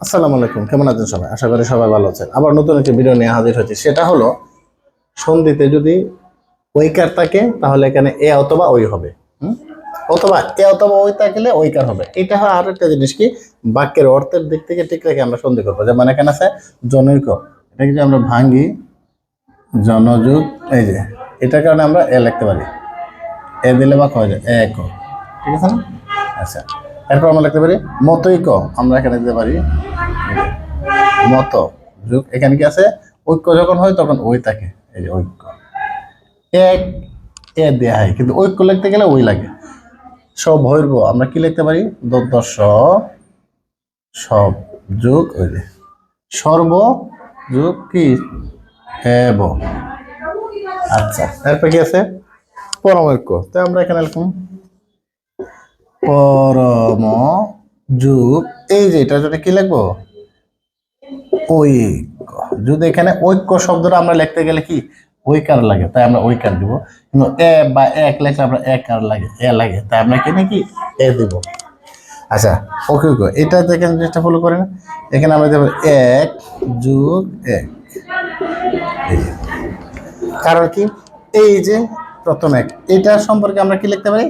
আসসালামু আলাইকুম, কেমন আছেন সবাই? আশা করি সবাই ভালো আছেন। আবার নতুন একটি ভিডিও নিয়ে হাজির হয়েছি। সেটা হলো, সন্ধিতে যদি ওইকার থাকে, তাহলে এখানে এ অথবা ওই হবে? অথবা এ অথবা ওই থাকলে ওইকার হবে। এটা হয় আর একটা জিনিস কি, বাক্যের অর্থের দিক থেকে ঠিক রেখে আমরা সন্ধি করব। যেমন এখানে আছে জনৈক। এটা যদি আমরা ভাঙ্গি জনযুগ, এই যে, এটার কারণে আমরা এ লিখতে পারি। এ দিলে বা কয় যায়? এক ঠিক আছে না? আচ্ছা। এরপর আমরা লিখতে পারি, মতৈক আমরা এখানে দিতে পারি। মত, যুগ, এখানে কি আছে? ঐক্য যখন হয় তখন ওই থাকে, এই যে ঐক্য। এক, এ দেয়া হয় কিন্তু ঐক্য লিখতে গেলে ওই লাগে। সব সভৈর্ব আমরা কি লিখতে পারি? দশ সব যুগ ওই যে। সর্ব, যুগ, কি? এব আচ্ছা এরপর কি আছে? পরমৈক্য তো আমরা এখানে লিখুন পরম যুগ। এই যে এটা যদি কি লিখব? ঐক্য। যদি এখানে ঐক্য শব্দটা আমরা লিখতে গেলে কি? ঐকার লাগে, তাই আমরা ঐকার দিব। কিন্তু এ বা এক লেখলে আমরা একার লাগে, এ লাগে, তাই আমরা কি? এ দিব। আচ্ছা ওকে ওকে এটা দেখেন যেটা ফলো করেন। এখানে আমরা দেবো এক যুগ এক। কারণ কি? এই যে প্রথম এক। এটা সম্পর্কে আমরা কি লিখতে পারি?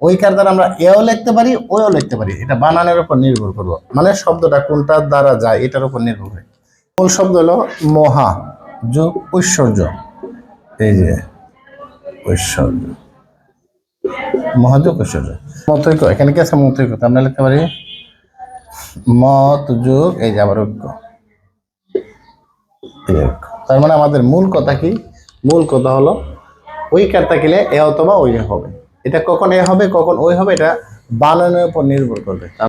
ওই কার দ্বারা আমরা এও লিখতে পারি ওও লিখতে পারি। এটা বানানের উপর নির্ভর করব। মানে শব্দটা কোনটার দ্বারা যায়, এটার উপর নির্ভর করে। মূল শব্দ হলো মহা, যোগ, ঐশ্বর্য। এই যে, ঐশ্বর্য। মহাযোগ, ঐশ্বর্য। মতৈক্য এখানে কি আছে মতৈক্য আমরা লিখতে পারি মত, যোগ, এই যে আবার ঐক্য। তার মানে আমাদের মূল কথা কি? মূল কথা হলো, ওই কার থাকিলে এ অথবা ওই হবে। এটা কখন এ হবে কখন ওই হবে এটা বানানোর উপর নির্ভর করবে।